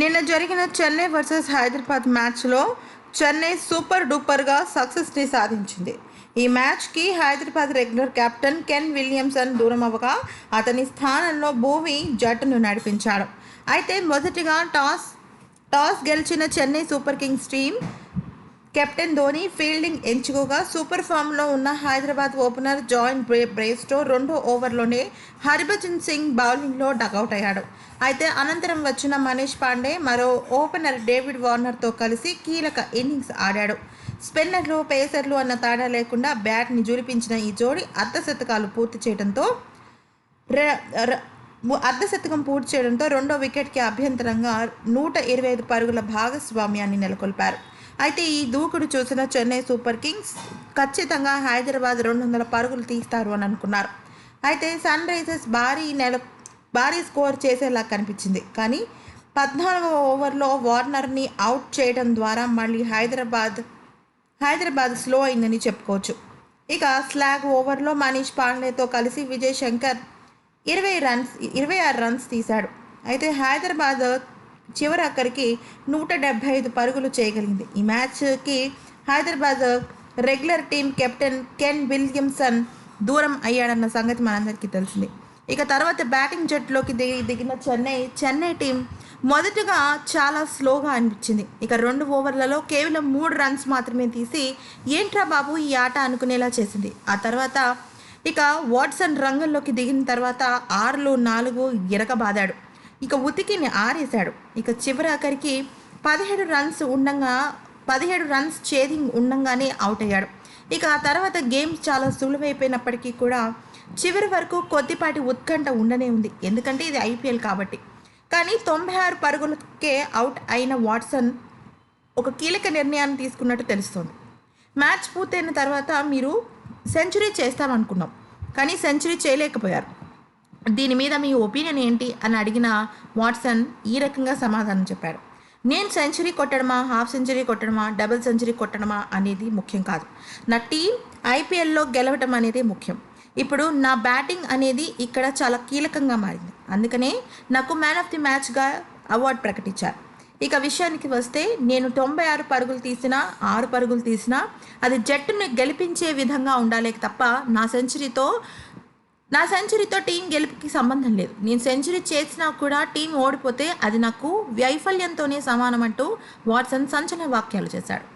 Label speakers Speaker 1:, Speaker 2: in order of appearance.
Speaker 1: నిన్న జరిగిన చెన్నై వర్సెస్ హైదరాబాద్ మ్యాచ్లో చెన్నై సూపర్ డూపర్గా సక్సెస్ని సాధించింది. ఈ మ్యాచ్కి Hyderabad regular captain Kane Williamson దూరం అవ్వగా అతని స్థానంలో భూవి జట్టును నడిపించాడు. అయితే మొదటిగా టాస్ టాస్ గెలిచిన Chennai super kings team captain Dhoni fielding ఎంచుకోగా super ఫామ్లో ఉన్న హైదరాబాద్ ఓపెనర్ జాయిన్ బ్రే బ్రేస్టో రెండో ఓవర్లోనే హర్భజన్ సింగ్ బౌలింగ్లో డగౌట్ అయ్యాడు. అయితే అనంతరం వచ్చిన మనీష్ పాండే మరో ఓపెనర్ డేవిడ్ వార్నర్తో కలిసి కీలక ఇన్నింగ్స్ ఆడాడు. స్పిన్నర్లు పేసర్లు అన్న తేడా లేకుండా బ్యాట్ని జురిపించిన ఈ జోడి అర్ధశతకాలు పూర్తి చేయడంతో ర- ర- అర్ధశతకం పూర్తి చేయడంతో రెండో వికెట్కి అభ్యంతరంగా నూట ఇరవై ఐదు పరుగుల భాగస్వామ్యాన్ని నెలకొల్పారు. అయితే ఈ దూకుడు చూసిన చెన్నై సూపర్ కింగ్స్ ఖచ్చితంగా హైదరాబాద్ రెండు వందల పరుగులు తీస్తారు అని అనుకున్నారు. అయితే సన్ రైజర్స్ భారీ నెల భారీ స్కోర్ చేసేలా కనిపించింది. కానీ పద్నాలుగవ ఓవర్లో వార్నర్ని అవుట్ చేయడం ద్వారా మళ్ళీ హైదరాబాద్ హైదరాబాద్ స్లో అయిందని చెప్పుకోవచ్చు. ఇక స్లాగ్ ఓవర్లో మనీష్ పాండేతో కలిసి విజయ్ శంకర్ ఇరవై రన్స్ ఇరవై ఆరు రన్స్ తీశాడు. అయితే హైదరాబాద్ చివరి అక్కడికి నూట డెబ్బై ఐదు పరుగులు చేయగలిగింది. ఈ మ్యాచ్కి Hyderabad regular team captain Kane Williamson దూరం అయ్యాడన్న సంగతి మనందరికీ తెలిసింది. ఇక తర్వాత బ్యాటింగ్ జట్టులోకి దిగి దిగిన చెన్నై చెన్నై టీం మొదటగా చాలా స్లోగా అనిపించింది. ఇక రెండు ఓవర్లలో కేవలం మూడు రన్స్ మాత్రమే తీసి ఏంట్రా బాబు ఈ ఆట అనుకునేలా చేసింది. ఆ తర్వాత ఇక వాట్సన్ రంగంలోకి దిగిన తర్వాత ఆరులో నాలుగు ఇరగబాదాడు. ఇక ఉతికిని ఆరేశాడు. ఇక చివరి ఆఖరికి పదిహేడు రన్స్ ఉండగా పదిహేడు రన్స్ చేదింగ్ ఉండగానే అవుట్ అయ్యాడు ఇక ఆ తర్వాత గేమ్స్ చాలా సులువైపోయినప్పటికీ కూడా చివరి వరకు కొద్దిపాటి ఉత్కంఠ ఉండనే ఉంది. ఎందుకంటే ఇది ఐపీఎల్ కాబట్టి. కానీ తొంభై ఆరు పరుగులకే అవుట్ అయిన వాట్సన్ ఒక కీలక నిర్ణయాన్ని తీసుకున్నట్టు తెలుస్తోంది. మ్యాచ్ పూర్తయిన తర్వాత మీరు సెంచరీ చేస్తామనుకున్నాం. కానీ సెంచరీ చేయలేకపోయారు. దీని మీద మీ ఒపీనియన్ ఏంటి అని అడిగిన వాట్సన్ ఈ రకంగా సమాధానం చెప్పాడు. నేను సెంచరీ కొట్టడమా? హాఫ్ సెంచరీ కొట్టడమా? డబుల్ సెంచరీ కొట్టడమా? అనేది ముఖ్యం కాదు. నా టీం ఐపీఎల్లో గెలవటం అనేది ముఖ్యం. ఇప్పుడు నా బ్యాటింగ్ అనేది ఇక్కడ చాలా కీలకంగా మారింది. అందుకనే నాకు మ్యాన్ ఆఫ్ ది మ్యాచ్గా అవార్డు ప్రకటించారు. ఇక విషయానికి వస్తే నేను తొంభై ఆరు పరుగులు తీసినా ఆరు పరుగులు తీసినా అది జట్టుని గెలిపించే విధంగా ఉండాలి తప్ప నా సెంచరీతో నా సెంచరీతో టీం గెలుపుకి సంబంధం లేదు. నేను సెంచరీ చేసినా కూడా టీం ఓడిపోతే అది నాకు వైఫల్యంతోనే సమానం అంటూ వాట్సన్ సంచలన వాక్యాలు చేశాడు.